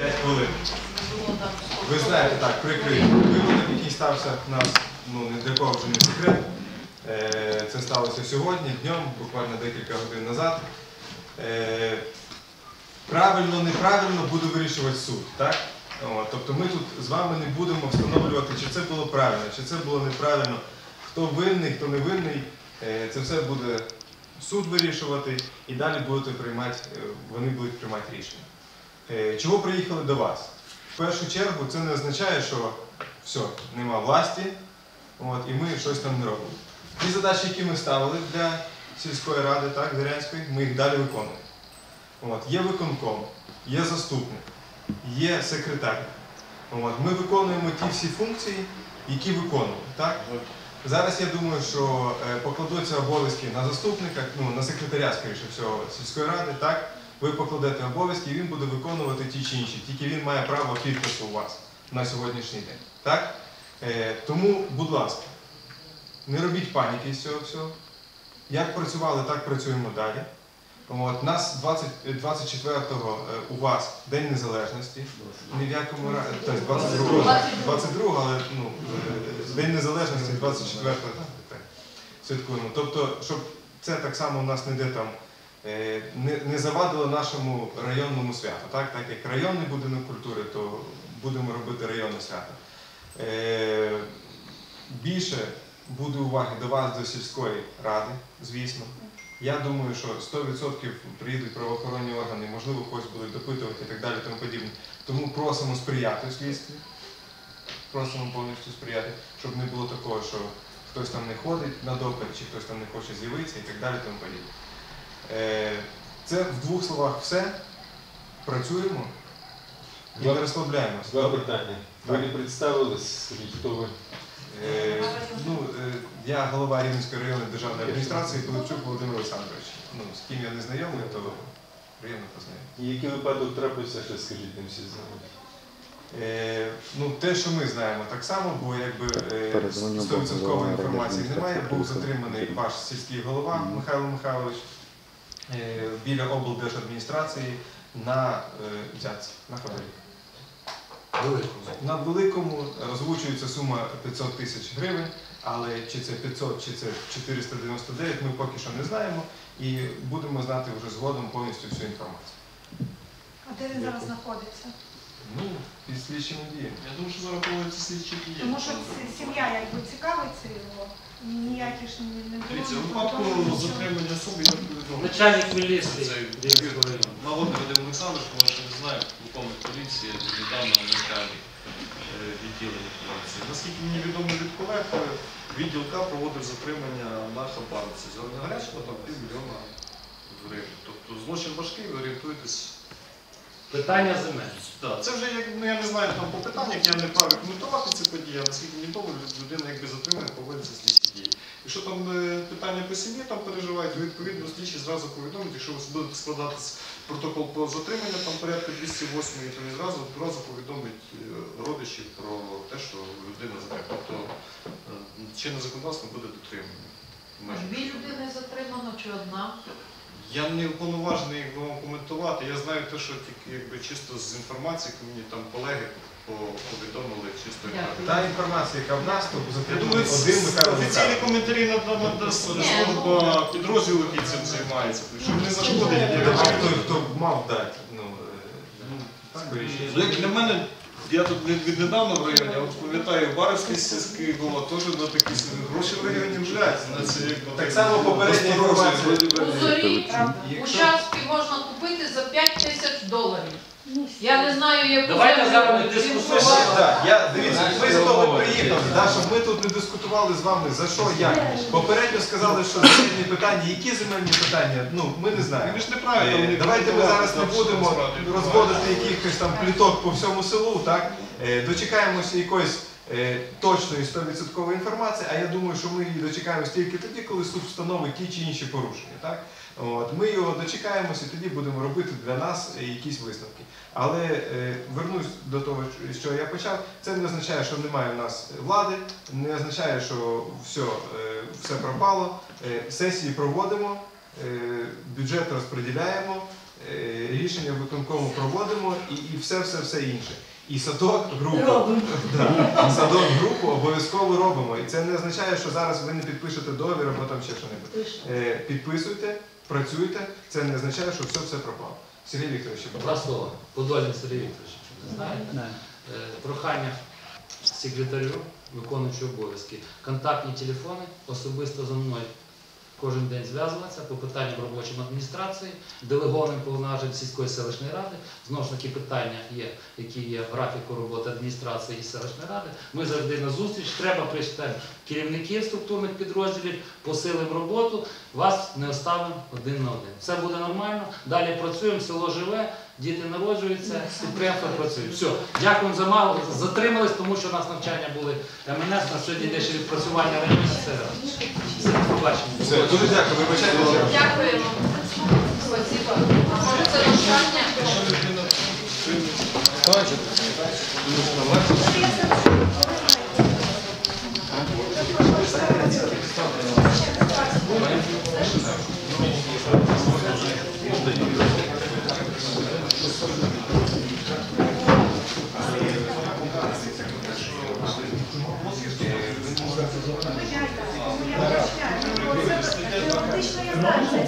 5 хвилин. Ви знаєте, так, прикрий випадок, який стався в нас, ну не для кого вже не секрет. Е, Це сталося сьогодні, днем, буквально декілька годин назад. Е, Правильно, неправильно буде вирішувати суд. Так? Тобто ми тут з вами не будемо встановлювати, чи це було правильно, чи це було неправильно, хто винний, хто не винний. Е, Це все буде суд вирішувати і далі будете приймати, вони будуть приймати рішення. Е, Чого приїхали до вас? В першу чергу це не означає, що все, нема власті, от, і ми щось там не робимо. Ті задачі, які ми ставили для сільської ради, так, Зарянської, ми їх далі виконуємо. От, є виконком, є заступник, є секретар. От, ми виконуємо ті всі функції, які виконували. Так? Зараз я думаю, що е, покладуться обов'язки на заступника, ну, на секретаря, скоріше всього, сільської ради, так? Ви покладете обов'язки і він буде виконувати ті чи інші. Тільки він має право підпису у вас на сьогоднішній день. Так? Е, тому, будь ласка, не робіть паніки з цього всього. Як працювали, так працюємо далі. От, нас 20, 24-го е, у вас День Незалежності. Ні в якому разі, тобто 22-го, 22-го, але ну, е, День Незалежності 24-го так, так, святкуємо. Тобто, щоб це так само у нас ніде там е, не, не завадило нашому районному святу. Так? так як районний будинок культури, то будемо робити районне свято. Е, більше буде уваги до вас, до сільської ради, звісно. Я думаю, що 100% приїдуть правоохоронні органи, можливо, когось будуть допитувати і так далі, тому подібне. Тому просимо сприяти в слідстві. Просимо повністю сприяти, щоб не було такого, що хтось там не ходить на допит, чи хтось там не хоче з'явитися і так далі, тому подібне. Е, Це в двох словах все. Працюємо і не розслабляємося. Два питання. Ви не представились, скажіть, хто ви? Е, ну, е, я голова Рівненської районної державної адміністрації Пилипчук Володимир Олександрович. Ну, з ким я не знайомий, то приємно познайомитися. І який випадок трапився, ще скажіть, не всі знають. Е, ну, те, що ми знаємо, так само, бо якби е, 100% інформації немає. Був затриманий ваш сільський голова Михайло Михайлович біля облдержадміністрації на е, взятці, на хабарі. На великому озвучується сума 500 тисяч гривень, але чи це 500, чи це 499, ми поки що не знаємо і будемо знати вже згодом повністю всю інформацію. А де він зараз знаходиться? Ну, під слідчими діями. Я думаю, що зараз проводяться слідчі дії. Тому що ці- сім'я якби цікавиться його, ніякі ж не не. Дивіться, в випадку затримання особи, я повідомив. Начальник міліції Рівненського району. Наводний Вадим Олександрович, може ще не знаю, полковник поліції, недавно начальник е, відділення поліції. Наскільки мені відомо від колег, е, відділ К проводив затримання на хабарці. За гарячого там півмільйона гривень. Тобто злочин важкий, ви орієнтуєтесь. Питання земель. Да, це вже як ну я не знаю там по питаннях, я не праві коментувати ці події, а наскільки мені відомо, людина якби затримана, поводиться слідчі дії. Якщо там е, питання по сім'ї там переживають, відповідно слідчі зразу повідомить, якщо ви будете складати протокол про затримання там порядка 208, то він зразу одразу повідомить е, родичів про те, що людина затримана. Тобто е, чинне законодавство буде дотримано. Дві людини затримано чи одна? Я не уповноважений вам коментувати. Я знаю те, що тільки якби чисто з інформації, яку мені там колеги по- повідомили чисто Дякую. Та інформація, яка в нас, то Я думаю, один Михайло офіційні коментарі надасть служба ну- підрозділу, який цим займається. Щоб не зашкодить. Думаю, хто, мав дати. Ну, е, скоріше. Ну, для мене, я тут від- віднедавна в районі, а от пам'ятаю, Баровські сільський було теж на такі самі гроші в районі вжать. На це як Так само попередня інформація. У зорі участки можна купити за 5 тисяч доларів. Я не знаю, яку Давайте зараз не дискусуємо. Так, я дивіться, ми з того приїхали, да, щоб ми тут не дискутували з вами за що, як. Попередньо сказали, що земельні питання, які земельні питання, ну ми не знаємо. Ми ж неправильно. Е, Давайте ми зараз не будемо розводити якихось там пліток по всьому селу, так? Е, Дочекаємося якоїсь точної 100% інформації, а я думаю, що ми її дочекаємося тільки тоді, коли суд встановить ті чи інші порушення. Так? От, ми його дочекаємося і тоді будемо робити для нас е, якісь висновки. Але е, вернусь до того, що я почав. Це не означає, що немає в нас влади, не означає, що все, е, все пропало. Е, сесії проводимо, е, бюджет розподіляємо. е, рішення виконкому проводимо і, і все, все, все інше. І садок групу. Да. І садок групу обов'язково робимо. І це не означає, що зараз ви не підпишете договір або там ще щось. Е, підписуйте, працюйте, це не означає, що все все пропало. Сергій Вікторович, будь ласка. Два слова. Подолін Сергій Вікторович, не знаєте. Прохання секретарю, виконуючого обов'язки. Контактні телефони особисто за мною кожен день зв'язуватися по питанням робочим адміністрації, делегованим повноважень сільської селищної ради. Знову ж таки, питання є, які є в графіку роботи адміністрації і селищної ради. Ми завжди на зустріч. Треба прийшти керівників структурних підрозділів, посилимо роботу, вас не оставимо один на один. Все буде нормально. Далі працюємо, село живе, діти народжуються, підприємство працює. Все, дякуємо за мало. Затримались, тому що у нас навчання були МНС, на сьогодні йде ще відпрацювання району. Це все, побачимо. Все, дуже дякую, вибачайте. Дякуємо. Спасибо. А може це навчання? Теоретично я